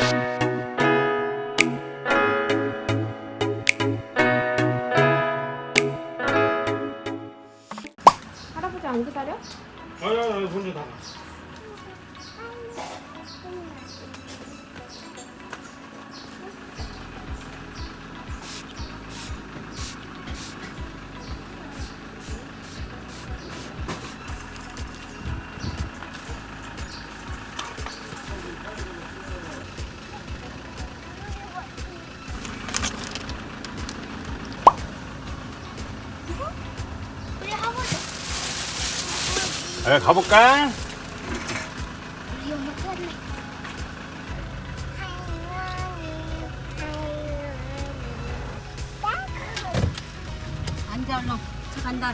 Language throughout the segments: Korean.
할아 에 가볼까? 우리 엄마 찾네. 앉아 얼른 저 간다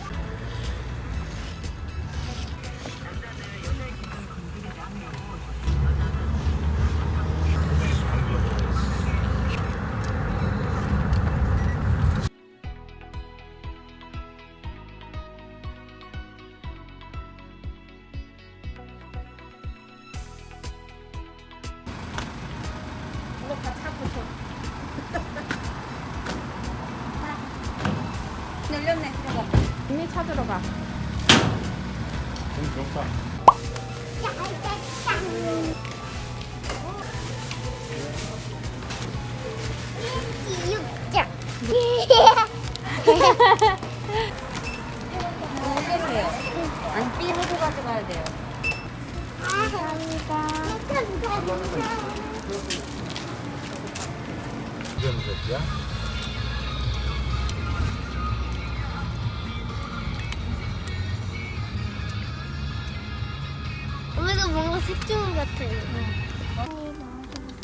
오늘도 뭔가 색종 같아요.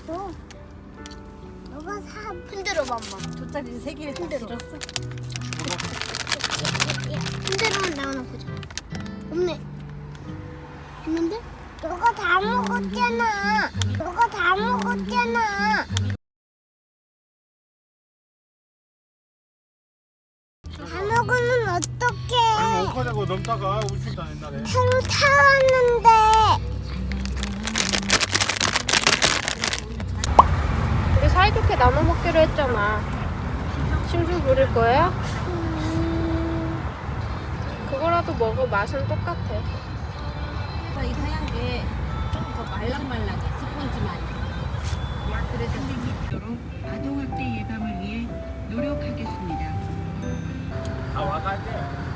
어. 너가 사 흔들어봐, 엄마. 돗자리 세 개를 다 들었어 흔들어만 나오나 보자. 없네. 있는데? 너가 다 먹었잖아. 너가 다 먹었잖아. 엉커자고 넘다가 우측다 옛날에 새로 타왔는데. 우리 사이좋게 나눠 먹기로 했잖아. 심술 부릴 거예요? 음, 그거라도 먹어 맛은 똑같아. 오빠 이 하얀 게좀더 말랑말랑해 스펀지 많이 그래서 있도록 아동 학대 예방을 위해 노력하겠습니다. 다 와가지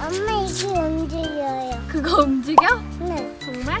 엄마 이게 움직여요. 그거 움직여? 네. 정말?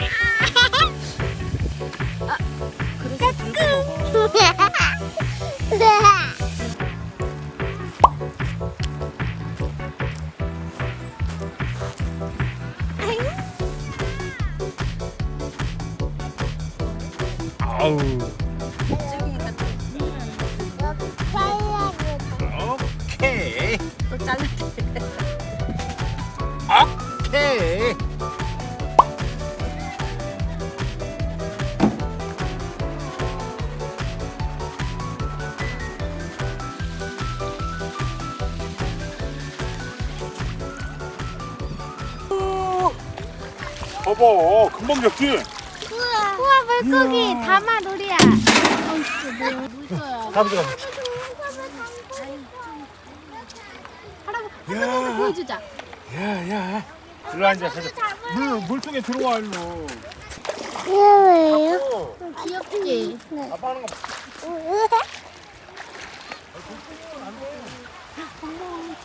봐봐, 금방 잡지? 우와 물고기 담아 놀이야. 가보자. 할아버지 보여주자. 야, 야. 일로 앉아, 가자. 물, 물통에 들어와, 일로. 왜요? 어, 귀엽지. 아빠 하는 거.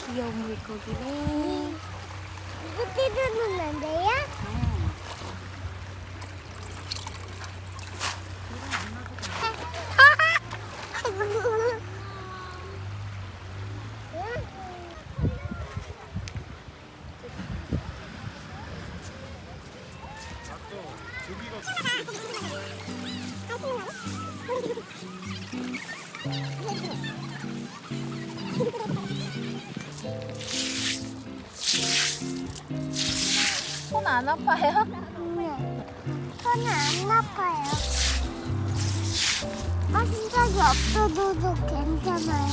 귀여운 물고기네. 이거 뜯으면 안 돼요? 손 안 아파요? 손이 안 아파요. 빠 진 적이 없어도 괜찮아요.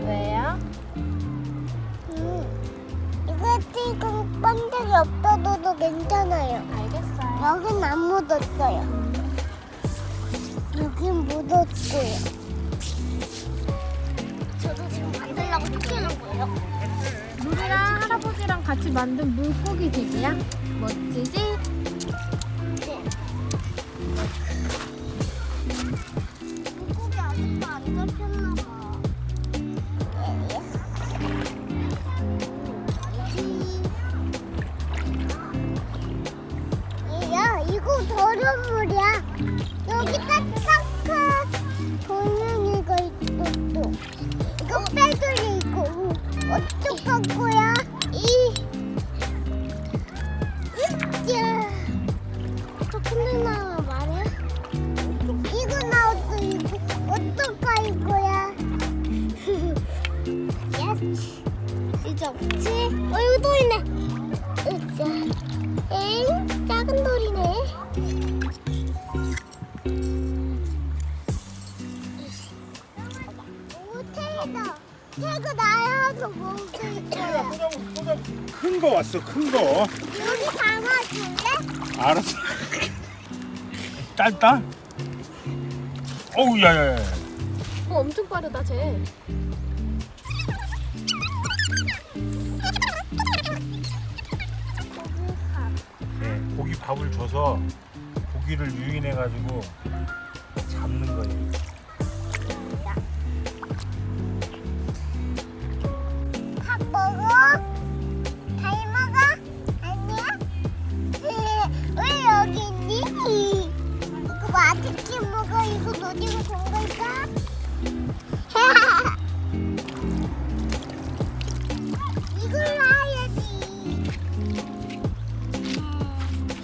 왜요? 음, 이거 지금 빤 적이 없어도 괜찮아요. 알겠어요. 여긴 안 묻었어요. 여긴 묻었어요. 저도 지금 만들려고 시키는 거예요. 누리랑 할아버지랑 같이 만든 물고기 집이야. 멋지지? 이거 더러운 물이야. 여기 딱딱한 돌멩이가 또. 이거 빼돌이 있고 어떡할 거야? 이 이자 저 큰일 나 말이야? 이거 나왔어 이거 어떡할 거야? 예스 이제 없지? 어 여기 또 있네. 엥작 나야도 먹을 거야. 큰 거 왔어, 큰 거. 여기 담아줄래? 알았어. 딸딸? 어우, 야, 야, 야. 어 엄청 빠르다 쟤. 네, 고기 밥을 줘서 고기를 유인해가지고 잡는 거예요.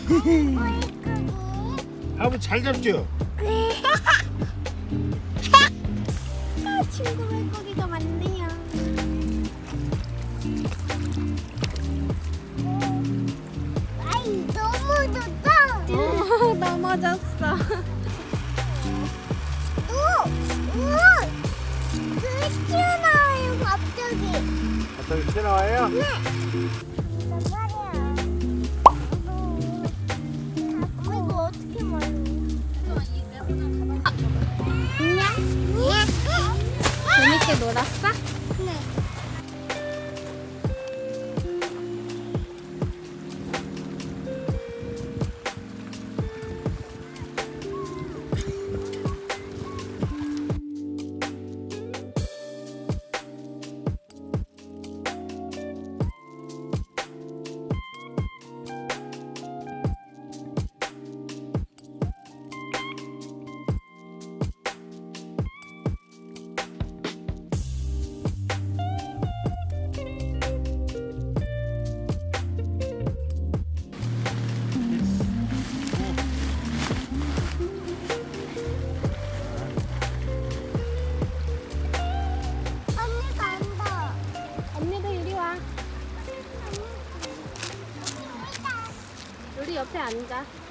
아버지 잘 잡죠? 아, 친구. 물고기가 많네요. 아이 너무 좋다. 넘어졌어. 오, 우와, 그 튀어나와요 갑자기. 갑자기 튀어나와요? 몇 우리 옆에 앉아.